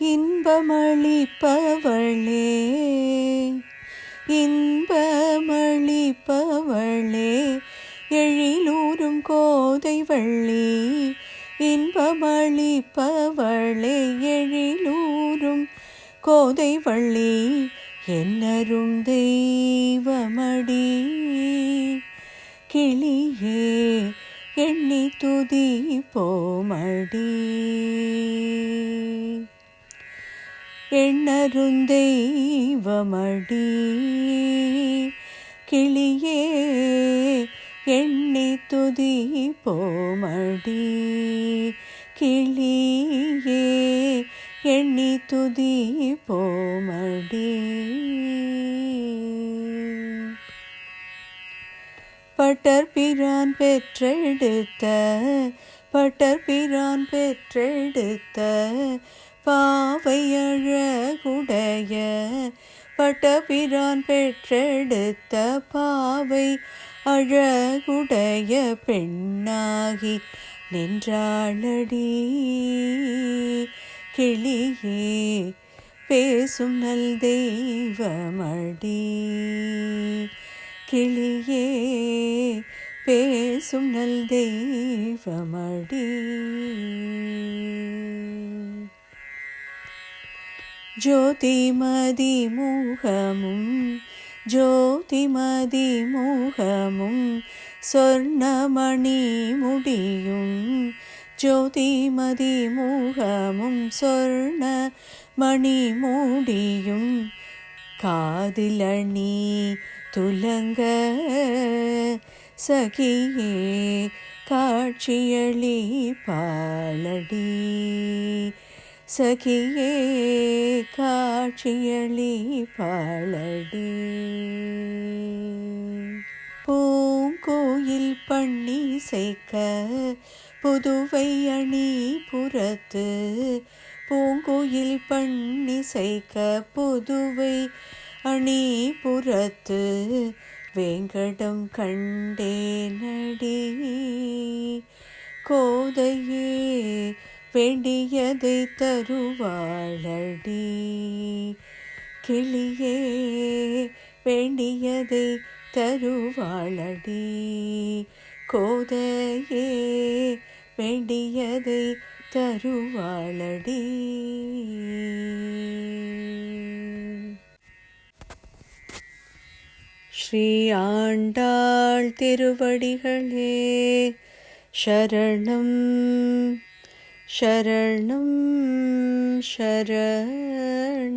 இன்பமளிப்பவளே இன்பமளிப்பவளே எழிலூரும் கோதை வள்ளி இன்பமளிப்பவளே எழிலூரும் கோதை வள்ளி என்னரும் தெய்வமடி கிளியே. எண்ணி துதி போமடி. எண்ணருந்தெய்வமடி கிளியே எண்ணி துதி போமடி. கிளியே எண்ணி துதி போமடி. பட்டர் பிரான் பெற்றெடுத்த பட்டர் பிரான் பெற்றெடுத்த பாவையழகுடைய பட்ட பிரான் பெற்றெடுத்த பாவை அழகுடைய பெண்ணாகி நின்றாளடி. கிளியே பேசும் நல் தெய்வமடி. கிளியே பேசும் நல் தெய்வமடி. ஜோதிமதி மூகமும் ஜோதிமதி மூகமும் சொர்ணமணி முடியும் ஜோதிமதி மூகமும் சொர்ண மணி மூடியும் காதிலணி துலங்க சகியே காட்சியளி பாலடி. சகியே காட்சியளி பாலடி. பூங்கோயில் பண்ணி சேர்க்க புதுவை அணி புறத்து. பூங்கோயில் பண்ணி சேர்க்க புதுவை அணி புறத்து வேங்கடம் கண்டேனடி. கோதையே வேண்டியதை தருவாழடி கிளியே வேண்டியதை தருவாழடி கோதையே வேண்டியதை தருவாழடி ശ്രീ ആണ്ടാൾ തിരുവടികളേ ശരണം ശരണം ശരണം.